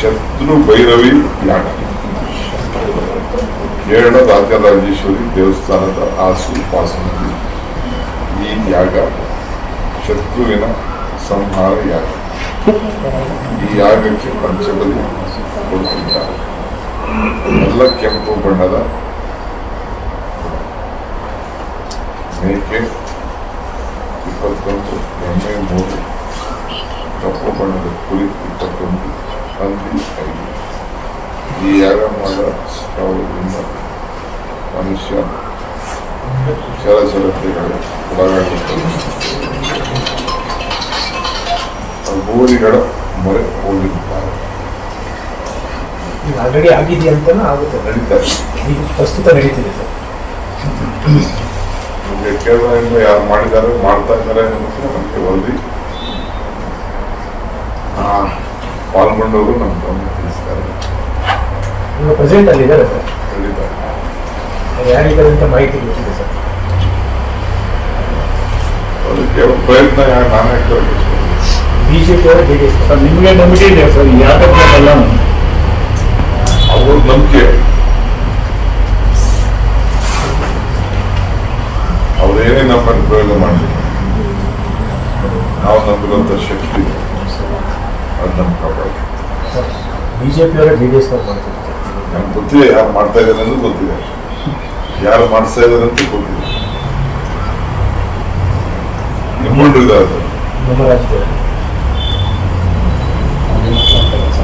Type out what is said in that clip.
ಶತ್ರು ಭೈರವಿ ಯಾಗ. ಕೇರಳ ರಾಜರಾಜೇಶ್ವರಿ ದೇವಸ್ಥಾನದ ಆಸು ಆಸುಪಾಸಿನಲ್ಲಿ ಈ ಯಾಗ ಶತ್ರುವಿನ ಸಂಹಾರ ಯಾಗ. ಈ ಯಾಗಕ್ಕೆ ಪಂಚಬಲಿ ಕೊಡುತ್ತಿದ್ದಾರೆ. ಎಲ್ಲ ಕೆಂಪು ಬಣ್ಣದ ಮೇಕೆ, ಇಪ್ಪತ್ತೊಂದು ಎಮ್ಮೆ ಮೂರು, ಕಪ್ಪು ಬಣ್ಣದ ಕುರಿ, ಇಪ್ಪತ್ತೊಂದು ಐದು ಈ ಯಾಗ ಮಾಡೋದ್ರಿಂದ ಮನುಷ್ಯ ಚಲಚಲತೆಗಳು ಒಳಗಾಗುತ್ತದೆ ಗೋರಿಗಳ ಮೊರೆ ಹೋಗಿರುತ್ತಾರೆ ಆಲ್ರೆಡಿ ಆಗಿದೆ ಅಂತ ಆಗುತ್ತೆ. ನಡೀತಾರೆ ಪ್ರಸ್ತುತ ನಡೀತಿದೆ ಸರ್. ನಮಗೆ ಕೇರಳದಿಂದ ಯಾರು ಮಾಡಿದ್ದಾರೆ, ಮಾಡ್ತಾ ಇದ್ದಾರೆ ಅನ್ನೋದಕ್ಕೆ ನಮಗೆ ವರದಿ ಆ, ಪಾಲ್ಗೊಂಡವರು ನಮ್ಮ ಗಮನ ತಿಳಿಸ್ತಾರೆ. ಈಗ ಪ್ರೆಸೆಂಟ್ ಅಲ್ಲಿ ಇದ್ದಾರೆ ಸರ್. ಹೇಳಿದ್ದಾರೆ ಯಾರಿದ್ದಾರೆ ಅಂತ ಮಾಹಿತಿ ಗೊತ್ತಿದೆ ಸರ್. ಅದಕ್ಕೆ ಪ್ರಯತ್ನ ಯಾರು ನಾನೇ ಬಿಜೆಪಿ ಅವರ ಸರ್ ನಿಮಗೆ ನಂಬಿಕೆ ಇದೆ ಸರ್ ಯಾಕಲ್ಲ ಅವ್ರ ನಂಬಿಕೆ. ಅವ್ರೇನೇ ನಮ್ಮ ಪ್ರಯೋಗ ಮಾಡಲಿ ನಾವು ನಂಬಿರುವಂತ ಶಕ್ತಿ ಅದು ನಮ್ಮ ಕಾಪಾಡ ಬಿಜೆಪಿ ಅವರ ಜೆ ಡಿ ಎಸ್ ನಮ್ಗೆ ಗೊತ್ತಿಲ್ಲ ಯಾರು ಮಾಡ್ತಾ ಇದ್ದಾರೆ ಅನ್ನೋದು ಗೊತ್ತಿದೆ. ಯಾರು ಮಾಡಿಸ್ತಾ ಇದ್ದಾರೆ ಅಂತ ಗೊತ್ತಿದೆ. ಇದ್ದಾರೆ ನಮ್ಮ ರಾಜ್ಯದಲ್ಲಿ